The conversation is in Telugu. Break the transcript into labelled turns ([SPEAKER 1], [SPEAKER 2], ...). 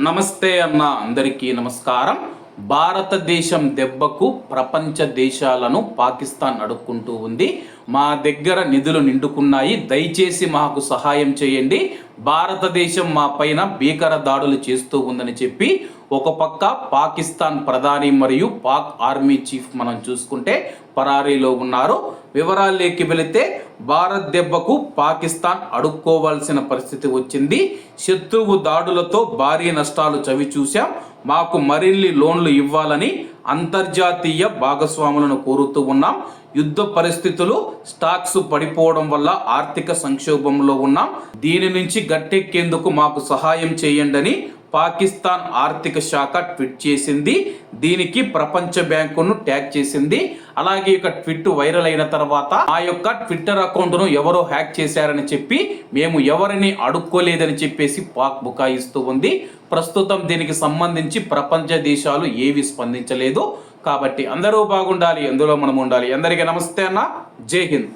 [SPEAKER 1] నమస్తే అన్న అందరికీ నమస్కారం. భారతదేశం దెబ్బకు ప్రపంచ దేశాలను పాకిస్తాన్ అడుక్కుంటూ ఉంది. మా దగ్గర నిధులు నిండుకున్నాయి. దయచేసి మాకు సహాయం చేయండి. భారతదేశం మా పైన భీకర దాడులు చేస్తూ ఉందని చెప్పి ఒక పక్క పాకిస్తాన్ ప్రధాని మరియు పాక్ ఆర్మీ చీఫ్ మనం చూసుకుంటే పరారీలో ఉన్నారు. వివరాల్లోకి వెళితే భారత్ దెబ్బకు పాకిస్తాన్ అడుక్కోవాల్సిన పరిస్థితి వచ్చింది. శత్రువు దాడులతో భారీ నష్టాలు చవి చూశాం. మాకు మరిన్ని లోన్లు ఇవ్వాలని అంతర్జాతీయ భాగస్వాములను కోరుతూ ఉన్నాం. యుద్ధ పరిస్థితులు స్టాక్స్ పడిపోవడం వల్ల ఆర్థిక సంక్షోభంలో ఉన్నాం. దీని నుంచి గట్టెక్కేందుకు మాకు సహాయం చేయండి అని పాకిస్తాన్ ఆర్థిక శాఖ ట్వీట్ చేసింది. దీనికి ప్రపంచ బ్యాంకును ట్యాగ్ చేసింది. అలాగే ఇక ట్విట్ వైరల్ అయిన తర్వాత ఆ యొక్క ట్విట్టర్ అకౌంట్ను ఎవరో హ్యాక్ చేశారని చెప్పి మేము ఎవరిని అడుక్కోలేదని చెప్పేసి పాక్ బుకాయిస్తూ ఉంది. ప్రస్తుతం దీనికి సంబంధించి ప్రపంచ దేశాలు ఏవి స్పందించలేదు. కాబట్టి అందరూ బాగుండాలి ఎందులో మనం ఉండాలి. అందరికీ నమస్తే అన్న. జై హింద్.